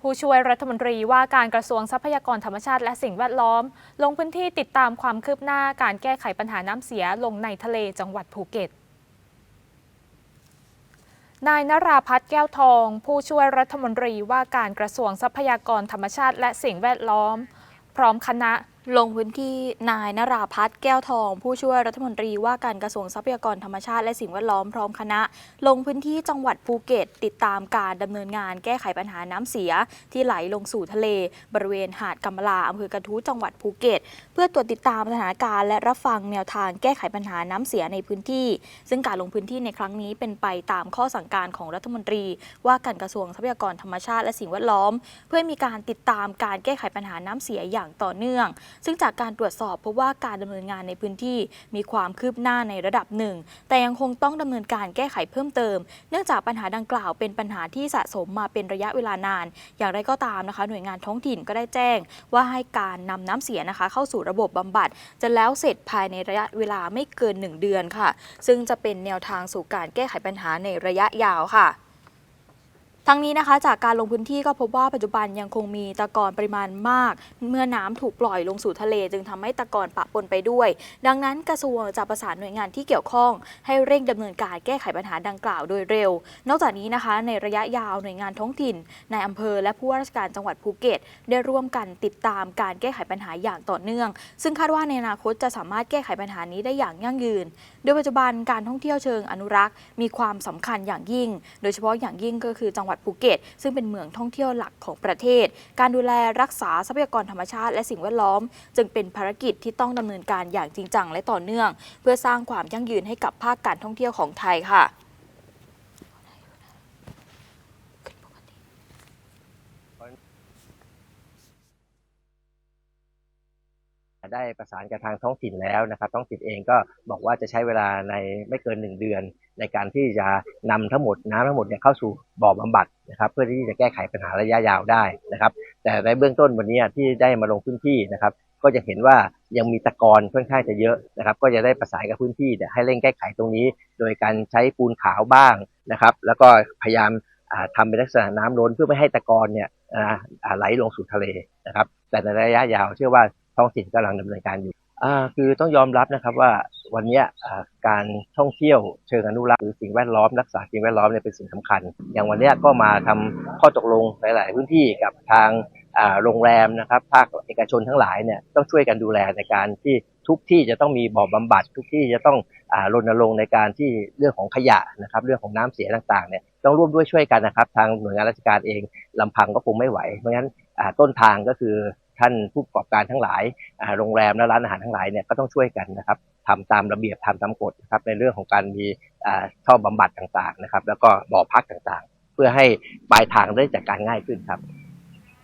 ผู้ช่วยรัฐมนตรีว่าการกระทรวงทรัพยากรธรรมชาติและสิ่งแวดล้อม ลงพื้นที่ติดตามความคืบหน้าการแก้ไขปัญหาน้ำเสียลงในทะเลจังหวัดภูเก็ตนายนราพัฒน์แก้วทอง ผู้ช่วยรัฐมนตรีว่าการกระทรวงทรัพยากรธรรมชาติและสิ่งแวดล้อม พร้อมคณะลงพื้นที่นายนราพัฒน์แก้วทอง ผู้ช่วยรัฐมนตรีว่าการกระทรวงทรัพยากรธรรมชาติและสิ่งแวดล้อมพร้อมคณะ ลงพื้นที่จังหวัดภูเก็ต ติดตามการดำเนินงานแก้ไขปัญหาน้ำเสีย ที่ไหลลงสู่ทะเล บริเวณหาดกำมะลาอำเภอกระทู้จังหวัดภูเก็ต เพื่อตรวจติดตามสถานการณ์และรับฟังแนวทางแก้ไขปัญหาน้ำเสียในพื้นที่ ซึ่งการลงพื้นที่ในครั้งนี้เป็นไปตามข้อสั่งการของรัฐมนตรี ว่าการกระทรวงทรัพยากรธรรมชาติและสิ่งแวดล้อม เพื่อมีการติดตามการแก้ไขปัญหาน้ำเสียอย่างต่อเนื่องซึ่งจากการตรวจสอบพบว่าการดำเนินงานในพื้นที่มีความคืบหน้าในระดับหนึ่ง แต่ยังคงต้องดำเนินการแก้ไขเพิ่มเติม เนื่องจากปัญหาดังกล่าวเป็นปัญหาที่สะสมมาเป็นระยะเวลานาน อย่างไรก็ตามนะคะ หน่วยงานท้องถิ่นก็ได้แจ้ง ว่าให้การนำน้ำเสียนะคะ เข้าสู่ระบบบำบัด จะแล้วเสร็จภายในระยะเวลาไม่เกิน 1 เดือนค่ะ ซึ่งจะเป็นแนวทางสู่การแก้ไขปัญหาในระยะยาวค่ะ ทั้งนี้นะคะจากการลงพื้นที่ก็พบว่าปัจจุบันยังคงมีตะกอนปริมาณมาก เมื่อน้ำถูกปล่อยลงสู่ทะเล จึงทำให้ตะกอนปะปนไปด้วย ดังนั้นกระทรวงจะประสานหน่วยงานที่เกี่ยวข้อง ให้เร่งดำเนินการแก้ไขปัญหาดังกล่าวโดยเร็ว นอกจากนี้นะคะ ในระยะยาวหน่วยงานท้องถิ่นในอำเภอ และผู้ว่าราชการจังหวัดภูเก็ต ได้ร่วมกันติดตามการแก้ไขปัญหาอย่างต่อเนื่อง ซึ่งคาดว่าในอนาคตจะสามารถแก้ไขปัญหานี้ได้อย่างยั่งยืนโดยปัจจุบันการท่องเที่ยวเชิงอนุรักษ์ มีความสำคัญอย่างยิ่ง โดยเฉพาะอย่างยิ่งก็คือจังหวัดภูเก็ต ซึ่งเป็นเมืองท่องเที่ยวหลักของประเทศ การดูแลรักษาทรัพยากรธรรมชาติและสิ่งแวดล้อม จึงเป็นภารกิจที่ต้องดำเนินการอย่างจริงจังและต่อเนื่อง เพื่อสร้างความยั่งยืนให้กับภาคการท่องเที่ยวของไทยค่ะ ได้ประสานกับทางท้องถิ่นแล้วนะครับท้องถิ่นเองก็บอกว่าจะใช้เวลาในไม่เกิน 1 เดือน ในการที่จะนำทั้งหมดน้ำทั้งหมดเนี่ยเข้าสู่บ่อบำบัดนะครับเพื่อที่จะแก้ไขปัญหาระยะยาวได้นะครับแต่ในเบื้องต้นวันนี้ที่ได้มาลงพื้นที่นะครับก็จะเห็นว่ายังมีตะกอนค่อนข้างจะเยอะนะครับ ก็จะได้ประสานกับพื้นที่เนี่ยให้เร่งแก้ไขตรงนี้ โดยการใช้ปูนขาวบ้างนะครับ แล้วก็พยายามอ่าทำเป็นลักษณะน้ำล้นเพื่อไม่ให้ตะกอนเนี่ยไหลลงสู่ทะเลนะครับ แต่ในระยะยาวเชื่อว่า ท้องถิ่นกำลังดำเนินการอยู่อ่าคือต้องยอมรับนะครับว่าวันนี้การท่องเที่ยวเชิงอนุรักษ์หรือสิ่งแวดล้อมรักษาสิ่งแวดล้อมเนี่ยเป็นสิ่งสำคัญ อย่างวันนี้ก็มาทำข้อตกลงหลาย ๆ พื้นที่กับทางโรงแรมนะครับภาคเอกชนทั้งหลายเนี่ยต้องช่วยกันดูแลในการที่ทุกที่จะต้องมีบ่อบำบัด ทุกที่จะต้องรณรงค์ในการที่เรื่องของขยะนะครับเรื่องของน้ำเสียต่าง ๆ เนี่ยต้องร่วมด้วยช่วยกันนะครับ ทางหน่วยงานราชการเองลำพังก็คงไม่ไหว เพราะงั้นต้นทางก็คือ ท่านผู้ประกอบการทั้งหลายโรงแรมและร้านอาหารทั้งหลายเนี่ยก็ต้องช่วยกันนะครับทำตามระเบียบทำตามกฎนะครับในเรื่องของการมีอ่าท่อบำบัดต่างๆนะครับแล้วก็บ่อพักต่างๆ เพื่อให้ปลายทางได้จัดการง่ายขึ้นครับ